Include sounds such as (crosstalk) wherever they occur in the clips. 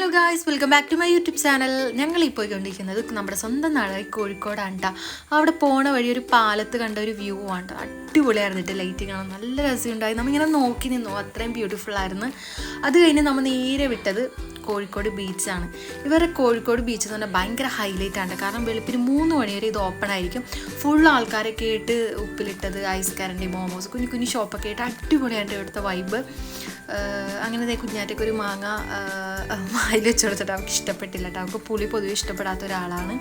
Hello guys welcome back to my YouTube channel ഞങ്ങൾ ഈ പോയിക്കൊണ്ടിരിക്കുന്നത് നമ്മുടെ സ്വന്തം നാടായി കോഴിക്കോടാണ് കേട്ടോ അവിടെ പോണ വഴി ഒരു പാലത്ത് കണ്ട ഒരു വ്യൂ ആണ് അടിപൊളിയായിരുന്നു അടിപൊളിയായിരുന്നിട്ട് ലൈറ്റ് കാണാൻ. നല്ല രസമുണ്ടായി. നമ്മളിങ്ങനെ നോക്കി നിന്നു. അത്രയും ബ്യൂട്ടിഫുൾ ആയിരുന്നു. അത് കഴിഞ്ഞ് നമ്മൾ നേരെ വിട്ടത് കോഴിക്കോട് ബീച്ചാണ് ഇവരുടെ കോഴിക്കോട് ബീച്ച് എന്ന് പറഞ്ഞാൽ ഭയങ്കര ഹൈലൈറ്റ് ആണ് കാരണം വെളുപ്പിന് മൂന്ന് മണി വരെ ഇത് ഓപ്പൺ ആയിരിക്കും. ഫുൾ ആൾക്കാരൊക്കെ ആയിട്ട് ഉപ്പിലിട്ടത് ഐസ് കരണ്ടി മോമോസ് കുഞ്ഞു കുഞ്ഞു ഷോപ്പൊക്കെ ആയിട്ട് അടിപൊളിയായിട്ട് ഇവിടുത്തെ വൈബ് അങ്ങനെ ദേ കുഞ്ഞാറ്റയ്ക്ക് ഒരു മാങ്ങ വായിൽ വെച്ച് കൊടുത്തിട്ട് അവൾക്ക് ഇഷ്ടപ്പെട്ടില്ല കേട്ടോ. അവൾക്ക് പുളി പൊതുവെ ഇഷ്ടപ്പെടാത്ത ഒരാളാണ്.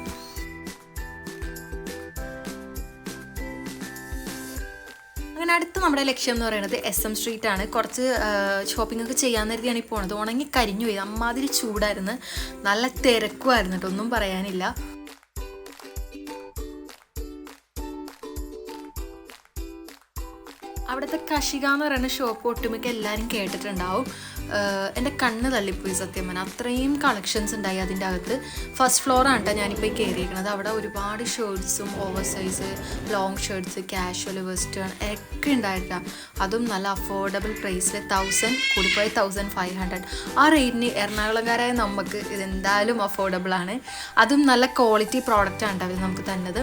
അങ്ങനെ അടുത്ത നമ്മുടെ ലക്ഷ്യം എന്ന് പറയുന്നത് എസ് എം സ്ട്രീറ്റ് ആണ്. കുറച്ച് ഷോപ്പിംഗ് ഒക്കെ ചെയ്യാൻ കരുതിയാണ് ഈ പോണത്. ഉണങ്ങി കരിഞ്ഞു പോയി. അമ്മാതിരി ചൂടായിരുന്നു. നല്ല തിരക്കുമായിരുന്നു കേട്ടോ. ഒന്നും പറയാനില്ല. അവിടുത്തെ കഷിക എന്ന് പറയുന്ന ഷോപ്പ് ഒട്ടുമിക്ക എല്ലാവരും കേട്ടിട്ടുണ്ടാവും. എന്റെ കണ്ണ് തള്ളിപ്പോയി സത്യം പറഞ്ഞാൽ അത്രയും കളക്ഷൻസ് ഉണ്ടായി അതിന്റെ അകത്ത്. ഫസ്റ്റ് ഫ്ലോറാണ് കേട്ടോ ഞാനിപ്പോൾ കയറിയിരിക്കുന്നത് അവിടെ ഒരുപാട് ഷർട്ട്സും over size long shirts casual western ഒക്കെ ഉണ്ടായിട്ടാണ് അതും നല്ല അഫോർഡബിൾ പ്രൈസിൽ തൗസൻഡ് കൂടിപ്പോയി തൗസൻഡ് ഫൈവ് ഹൺഡ്രഡ് ആ റേറ്റിന് എറണാകുളംകാരായ നമുക്ക് ഇതെന്തായാലും അഫോർഡബിളാണ് അതും നല്ല ക്വാളിറ്റി പ്രോഡക്റ്റ് ആണ് അവർ നമുക്ക് തന്നത്.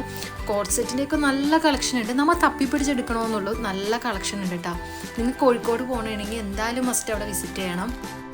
കോഡ് സെറ്റിന്റെയൊക്കെ നല്ല കളക്ഷൻ ഉണ്ട്. നമ്മൾ തപ്പിപ്പിടിച്ചെടുക്കണമെന്നുള്ളൂ നല്ല കളക്ഷൻ ഉണ്ട് കേട്ടോ നിങ്ങൾ കോഴിക്കോട് പോകണമെങ്കിൽ എന്തായാലും മസ്റ്റ് അവിടെ വിസിറ്റ് ചെയ്യണം. Hannah.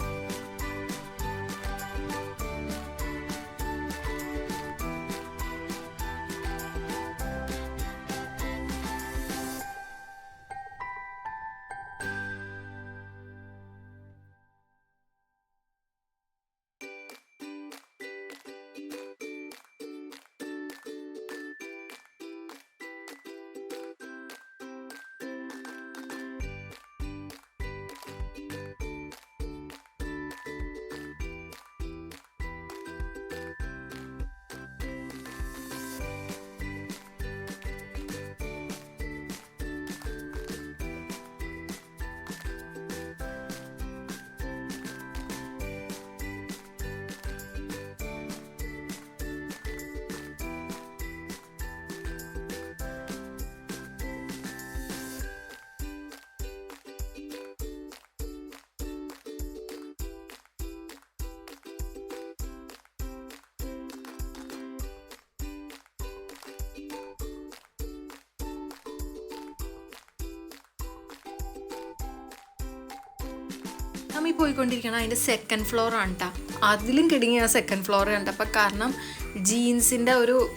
നമ്മൾ ഈ പോയിക്കൊണ്ടിരിക്കണം അതിന്റെ സെക്കൻഡ് ഫ്ലോർ ആണ് അതിലും ആ സെക്കൻഡ് ഫ്ലോർ കണ്ടപ്പോൾ കാരണം ജീൻസിന്റെ ഒരു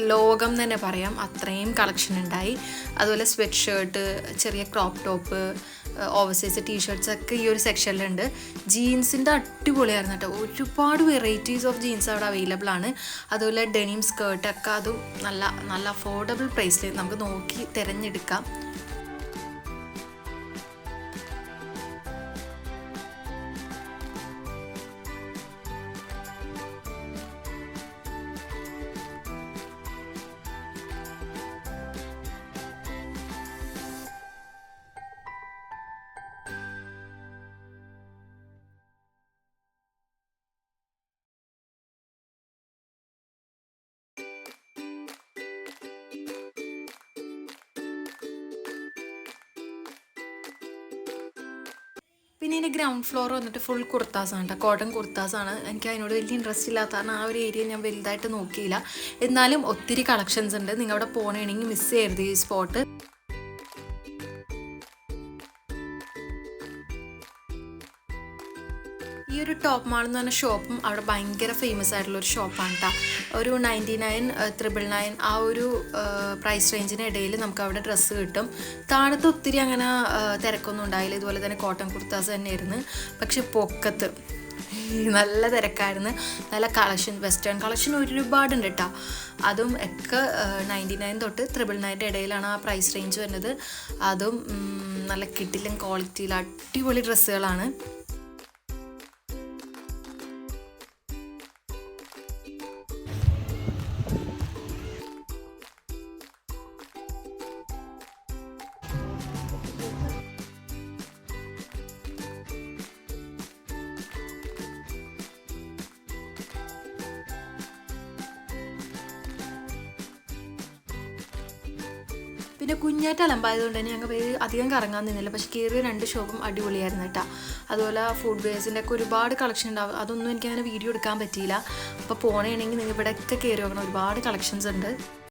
ലോകം തന്നെ പറയാം. അത്രയും കളക്ഷൻ ഉണ്ടായി. അതുപോലെ സ്വെറ്റ് ഷർട്ട് ചെറിയ ക്രോപ്പ് ടോപ്പ് ഓവർസൈസ് ടീഷർട്ട്സ് ഒക്കെ ഈ ഒരു സെക്ഷനിലുണ്ട് ജീൻസിന്റെ അടിപൊളിയായിരുന്നു കേട്ടോ ഒരുപാട് വെറൈറ്റീസ് ഓഫ് ജീൻസ് അവിടെ അവൈലബിൾ ആണ്. അതുപോലെ ഡെനിം സ്കേർട്ടൊക്കെ അതും നല്ല നല്ല അഫോർഡബിൾ പ്രൈസിൽ നമുക്ക് നോക്കി തിരഞ്ഞെടുക്കാം. പിന്നെ ഇതിന്റെ ഗ്രൗണ്ട് ഫ്ലോർ വന്നിട്ട് ഫുൾ കുർത്താസാണ് കേട്ടോ കോട്ടൺ കുർത്താസാണ്. എനിക്ക് അതിനോട് വലിയ ഇൻട്രസ്റ്റ് ഇല്ലാത്ത കാരണം ആ ഒരു ഏരിയ ഞാൻ വലുതായിട്ട് നോക്കിയില്ല. എന്നാലും ഒത്തിരി കളക്ഷൻസ് ഉണ്ട്. നിങ്ങൾ അവിടെ പോകണമെങ്കിൽ മിസ് ചെയ്യരുത് ഈ സ്പോട്ട് ഈ ഒരു ടോപ്പ് മാൾ എന്ന് പറഞ്ഞ ഷോപ്പും അവിടെ ഭയങ്കര ഫേമസ് ആയിട്ടുള്ള ഒരു ഷോപ്പാണ് കേട്ടോ ഒരു നയന്റി നയൻ ത്രിബിൾ നയൻ ആ ഒരു പ്രൈസ് റേഞ്ചിന് ഇടയിൽ നമുക്ക് അവിടെ ഡ്രസ്സ് കിട്ടും. താഴത്ത് ഒത്തിരി അങ്ങനെ തിരക്കൊന്നും ഉണ്ടായില്ല. ഇതുപോലെ തന്നെ കോട്ടൺ കുർത്താസ് തന്നെ തന്നെയായിരുന്നു. പക്ഷെ പൊക്കത്ത് (laughs) നല്ല തിരക്കായിരുന്നു. നല്ല കളക്ഷൻ വെസ്റ്റേൺ കളക്ഷൻ ഒരുപാടുണ്ട് കേട്ടോ അതും ഒക്കെ നയന്റി നയൻ തൊട്ട് ത്രിബിൾ നയന്റെ ഇടയിലാണ് ആ പ്രൈസ് റേഞ്ച് വരുന്നത്. അതും നല്ല കിട്ടിലും ക്വാളിറ്റിയിൽ അടിപൊളി ഡ്രസ്സുകളാണ് പിന്നെ കുഞ്ഞായിട്ട് അലമ്പായതുകൊണ്ട് തന്നെ ഞങ്ങൾ അധികം കറങ്ങാൻ നിന്നില്ല. പക്ഷേ കയറിയ രണ്ട് ഷോപ്പും അടിപൊളിയായിരുന്നു കേട്ടോ. അതുപോലെ ഫുഡ് വേസിന്റെ ഒക്കെ ഒരുപാട് കളക്ഷൻ ഉണ്ടാവും. അതൊന്നും എനിക്ക് അങ്ങനെ വീഡിയോ എടുക്കാൻ പറ്റിയില്ല. അപ്പോൾ പോകണമെങ്കിൽ നിങ്ങൾ ഇവിടെയൊക്കെ കയറി നോക്കണം. ഒരുപാട് കളക്ഷൻസ് ഉണ്ട്.